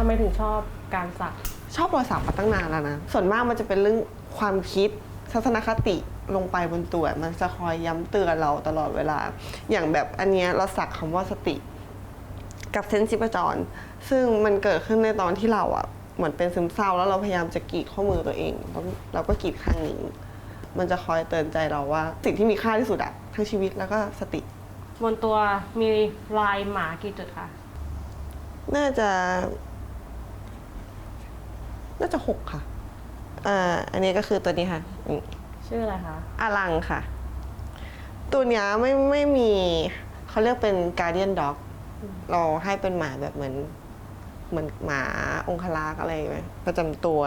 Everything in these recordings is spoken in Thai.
ทำไมถึงชอบการสัก ชอบรอยสักมาตั้งนานแล้วนะ ส่วนมากมันจะเป็นเรื่องความคิดทัศนคติลงไปบนตัว มันจะคอยย้ำเตือนเราตลอดเวลา อย่างแบบอันเนี้ยเราสักคำว่าสติ กับเส้นชีพจร ซึ่งมันเกิดขึ้นในตอนที่เราอะเหมือนเป็นซึมเศร้าแล้วเราพยายามจะกรีดข้อมือตัวเองแล้วเราก็กรีดข้างนี้ มันจะคอยเตือนใจเราว่า สิ่งที่มีค่าที่สุดอะทั้งชีวิตแล้วก็สติ บนตัวมีลายหมากี่จุดคะ น่าจะ น่าจะหกค่ะอ่าอันนี้ก็คือตัวนี้ค่ะอืมชื่ออะไรคะ อลังค่ะ ตัวเนี้ยไม่ไม่มีเขาเรียกเป็น guardian dog เราให้เป็นหมาแบบเหมือน เหมือนหมาองคลักษ์อะไรไหมประจำตัว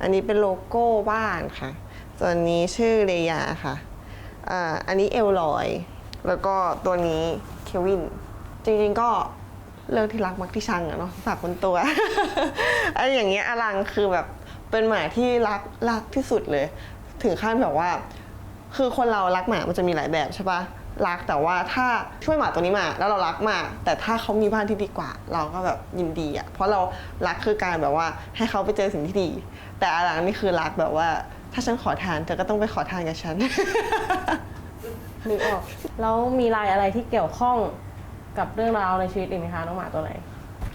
อันนี้เป็นโลโก้บ้านค่ะ ส่วนนี้ชื่อเรยาค่ะอ่าอันนี้เอลลอย แล้วก็ตัวนี้เควิน จริงๆก็ เรื่องที่รักมักที่ชังอะเนาะฝากบนตัวอันอย่างเงี้ยอลังคือแบบเป็นหมาที่รักรักที่สุดเลย ถึงขั้นแบบว่า คือคนเรารักหมามันจะมีหลายแบบใช่ปะรักแต่ว่าถ้าช่วยหมาตัวนี้มา แล้วเรารักมากแต่ถ้าเขามีบ้านที่ดีกว่า เราก็แบบยินดีอะเพราะเรารักคือการแบบว่าให้เขาไปเจอสิ่งที่ดี แต่อลังนี่คือรักแบบว่า ถ้าฉันขอทานเธอก็ต้องไปขอทานกับฉันนึกออกแล้วมีลายอะไรที่เกี่ยวข้อง กับเรื่องราวในชีวิตอีกไหมคะน้องหมาตัวไหน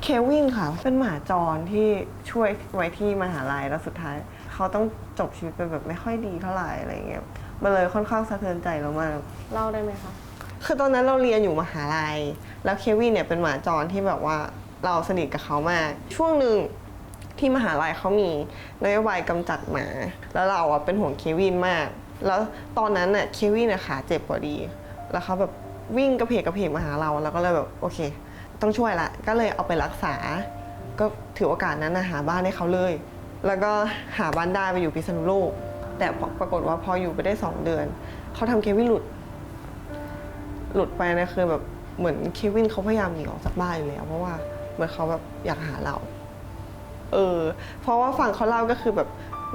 เควินค่ะ เป็นหมาจรที่ช่วยไว้ที่มหาลัยแล้วสุดท้าย เขาต้องจบชีวิตเป็นแบบไม่ค่อยดีเท่าไหร่อะไรเงี้ยมันเลยค่อนข้างสะเทือนใจเรามาก เล่าได้ไหมคะ คือตอนนั้นเราเรียนอยู่มหาลัย แล้วเควินเนี่ยเป็นหมาจรที่แบบว่าเราสนิทกับเขามาก ช่วงหนึ่งที่มหาลัยเขามีนโยบายกำจัดหมา แล้วเราอะเป็นห่วงเควินมาก แล้วตอนนั้นน่ะเควินน่ะขาเจ็บพอดี แล้วเขาแบบ วิ่งกระเพกกระเพกมาหาเราแล้วก็เลยแบบโอเค ต้องช่วยละ ก็เลยเอาไปรักษา ก็ถือโอกาสนั้นนะหาบ้านให้เขาเลย แล้วก็หาบ้านได้ไปอยู่พิษณุโลก แต่ปรากฏว่าพออยู่ไปได้สองเดือน เขาทำเควินหลุด หลุดไปนะคือแบบเหมือนเควินเขาพยายามหนีออกจากบ้านอยู่แล้ว เพราะว่าเหมือนเขาแบบอยากหาเรา เออ เพราะว่าฟังเขาเล่าก็คือแบบ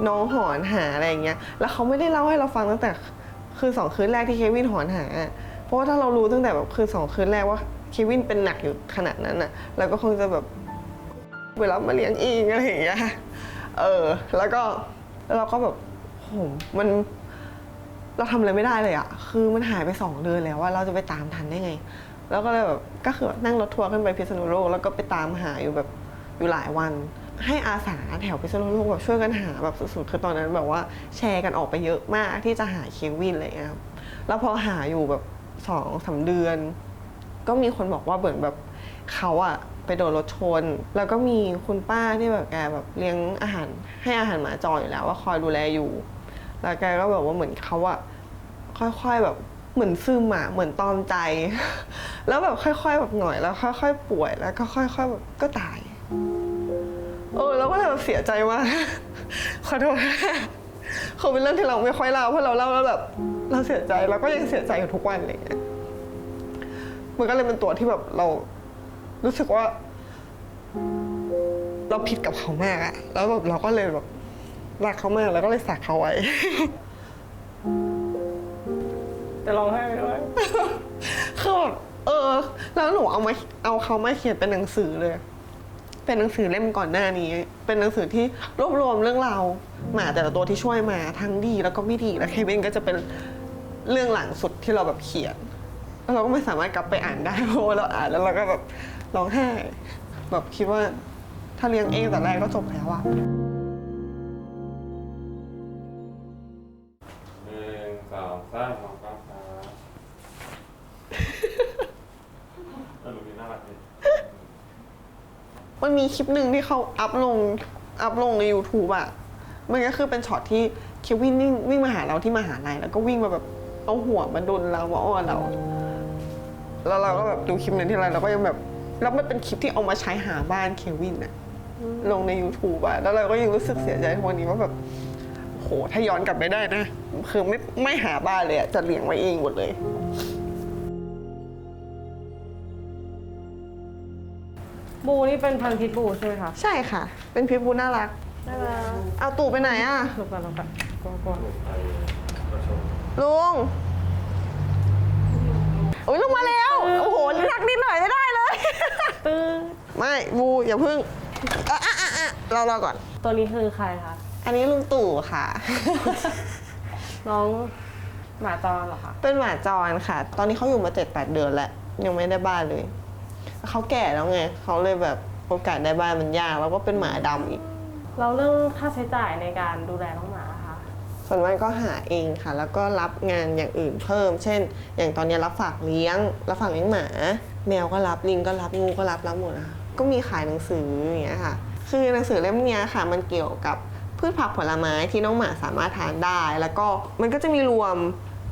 น้องหอนหาอะไรอย่างเงี้ย แล้วเขาไม่ได้เล่าให้เราฟังตั้งแต่คืนสองคืนแรกที่เควินหอนหา เพราะว่าถ้าเรารู้ตั้งแต่แบบคืนสองคืนแรกว่าเควินเป็นหนักอยู่ขนาดนั้นน่ะเราก็คงจะแบบเวลามาเลี้ยงเองอะไรอย่างเงี้ยเออ แล้วก็แล้วเราก็แบบโหมันเราทำอะไรไม่ได้เลยอะคือมันหายไปสองเดือนแล้วว่าเราจะไปตามทันได้ไง แล้วก็เลยแบบก็คือนั่งรถทัวร์ขึ้นไปพิษณุโลกแล้วก็ไปตามหาอยู่แบบอยู่หลายวัน ให้อาสาแถวพิษณุโลกแบบช่วยกันหาแบบสุดๆคือตอนนั้นแบบว่าแชร์กันออกไปเยอะมากที่จะหาเควินอะไรเงี้ยครับแล้วพอหาอยู่แบบ สองสามเดือน ก็มีคนบอกว่าเหมือนแบบเขาอะไปโดนรถชน แล้วก็มีคุณป้าที่แบบแกแบบเลี้ยงอาหารให้อาหารหมาจรอยู่แล้วว่าคอยดูแลอยู่ แล้วแกก็แบบว่าเหมือนเขาอะค่อยๆแบบเหมือนซึมอะเหมือนตอมใจ แล้วแบบค่อย ๆ แบบหน่อยแล้วค่อย ๆ ป่วยแล้วก็ค่อยๆแบบก็ตายเออเราก็เลยแบบเสียใจมากขอโทษคงเป็นเรื่องที่เราไม่ค่อยเล่าเพราะเราเล่าแล้วแบบ เราเสียใจเราก็ยังเสียใจอยู่ทุกวันอะไรอย่างเงี้ยมันก็เลยเป็นตัวที่แบบเรารู้สึกว่า เราผิดกับเขามากอะแล้วแบบเราก็เลยแบบรักเขามากแล้วก็เลยสักเขาไว้ จะร้องไห้ไปด้วย คือแบบเออ แล้วหนูเอามาเอาเขามาเขียนเป็นหนังสือเลย เป็นหนังสือเล่มก่อนหน้านี้ เป็นหนังสือที่รวบรวมเรื่องราวหมาแต่ละตัวที่ช่วยมาทั้งดีแล้วก็ไม่ดีแล้วเควินก็จะเป็น เรื่องหลังสุดที่เราแบบเขียนแล้วเราก็ไม่สามารถกลับไปอ่านได้เพราะว่าเราอ่านแล้วเราก็แบบร้องไห้แบบคิดว่าถ้าเลี้ยงเองแต่แรกก็จบแล้วอะหนึ่งสองสามมองกล้องครับเออหนูมีน่ารักดีมันมีคลิปหนึ่งที่เขาอัพลงอัพลงใน YouTube อะมันก็คือเป็นช็อตที่เควินวิ่งวิ่งมาหาเราที่มหาลัยแล้วก็วิ่งมาแบบ เอาหัวมาดนเรามาอ้อนเรา แล้วเราก็แบบดูคลิปนั้นที่ไรเราก็ยังแบบแล้วมันเป็นคลิปที่เอามาใช้หาบ้านเควินอะลงใน YouTube อะแล้วเราก็ยังรู้สึกเสียใจทุกวันนี้ว่าแบบโหถ้าย้อนกลับไปได้นะคือไม่ไม่หาบ้านเลยอะจะเลี้ยงไว้เองหมดเลย บูนี่เป็นพันธุ์พิษบูใช่ไหมคะใช่ค่ะ เป็นพิษบูน่ารัก น่ารักเอาตู่ไปไหนอะ ลงไปลงไปก่อนก่อนไปประชุม ลุงโอ้ยลงมาแล้ว โอ้โหรักนิดหน่อยไม่ได้เลยตื้อไม่บูอย่าพึ่งอะอะอะอะเราเราก่อน ตัวนี้คือใครคะ อันนี้ลุงตู่ค่ะ น้องหมาจรเหรอคะเป็นหมาจรค่ะ ตอนนี้เขาอยู่มาเจ็ดแปดเดือนแล้วยังไม่ได้บ้านเลย เขาแก่แล้วไงเขาเลยแบบโอกาสได้บ้านมันยากแล้วก็เป็นหมาดำอีก เราเรื่องค่าใช้จ่ายในการดูแลน้องหมาค่ะ ส่วนมากก็หาเองค่ะ แล้วก็รับงานอย่างอื่นเพิ่ม เช่น อย่างตอนนี้รับฝากเลี้ยง รับฝากเลี้ยงหมา แมวก็รับลิงก็รับงูก็รับรับหมดนะคะก็มีขายหนังสืออย่างเงี้ยค่ะ คือหนังสือเล่มนี้ค่ะ มันเกี่ยวกับพืชผักผลไม้ที่น้องหมาสามารถทานได้ แล้วก็มันก็จะมีรวม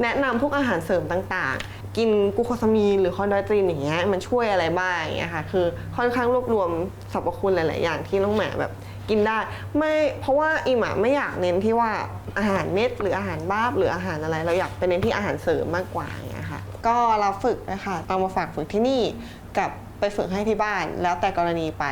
แนะนำพวกอาหารเสริมต่างๆ กินกูโคซามีนหรือคอนโดไตรินอย่างเงี้ยมันช่วยอะไรบ้างอย่างเงี้ยค่ะ คือค่อนข้างรวบรวมสรรพคุณหลาย ๆ อย่างที่น้องหมาแบบ กินได้ไม่เพราะว่าอิมอะไม่อยากเน้นที่ว่าอาหารเม็ดหรืออาหารบ้าบหรืออาหารอะไร เราอยากไปเน้นที่อาหารเสริมมากกว่าอย่างเงี้ยค่ะก็เราฝึกนะคะเอามาฝากฝึกที่นี่กับไปฝึกให้ที่บ้าน แล้วแต่กรณีไป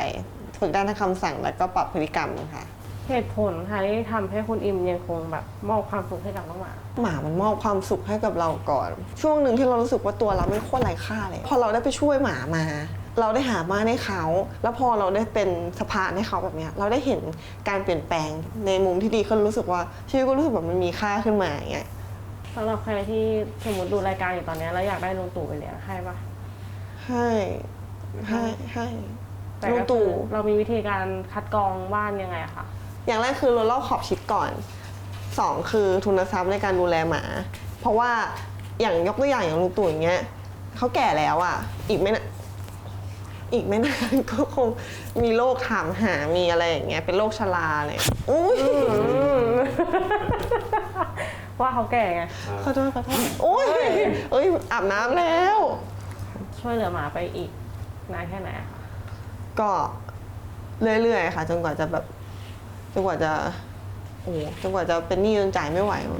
ฝึกได้ทั้งคำสั่งแล้วก็ปรับพฤติกรรมค่ะ เหตุผลค่ะที่ทำให้คุณอิมยังคงแบบมอบความสุขให้กับน้องหมา หมามันมอบความสุขให้กับเราก่อน ช่วงหนึ่งที่เรารู้สึกว่าตัวเราไม่โคตรไร้ค่าเลย พอเราได้ไปช่วยหมามา เราได้หาบ้านให้เขา แล้วพอเราได้เป็นสะพานให้เขาแบบเนี้ยเราได้เห็นการเปลี่ยนแปลงในมุมที่ดีขึ้นรู้สึกว่าชีวิตก็รู้สึกแบบมันมีค่าขึ้นมาอย่างเงี้ยสำหรับใครที่สมมติดูรายการอยู่ตอนเนี้ยแล้วอยากได้ลุงตู่ไปเลี้ยงให้ปะให้ให้ให้แต่ลุงก็คือตู่ เรามีวิธีการคัดกรองบ้านยังไงอะคะอย่างแรกคือเราลอกขอบชิดก่อนสองคือทุนทรัพย์ในการดูแลหมา เพราะว่าอย่างยกตัวอย่างอย่างลุงตู่อย่างเงี้ยเขาแก่แล้วอะ อีกไม่นา อีกไม่นานก็คงมีโรคถามหา มีอะไรอย่างเงี้ย เป็นโรคชราเลยอุ้ยว่าเขาแก่ไง ขอโทษขอโทษโอ้ยเอ้ยอาบน้ำแล้ว ช่วยเหลือหมาไปอีกนานแค่ไหนอะคะก็เรื่อยๆค่ะ จนกว่าจะแบบจนกว่าจะโอ้จนกว่าจะเป็นหนี้จนจ่ายไม่ไหวเฟ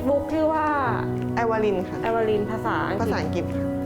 ซบุ๊กที่ว่าไอวาลินค่ะไอวารินภาษาอังกภาฤษษาอังกฤษค่ะ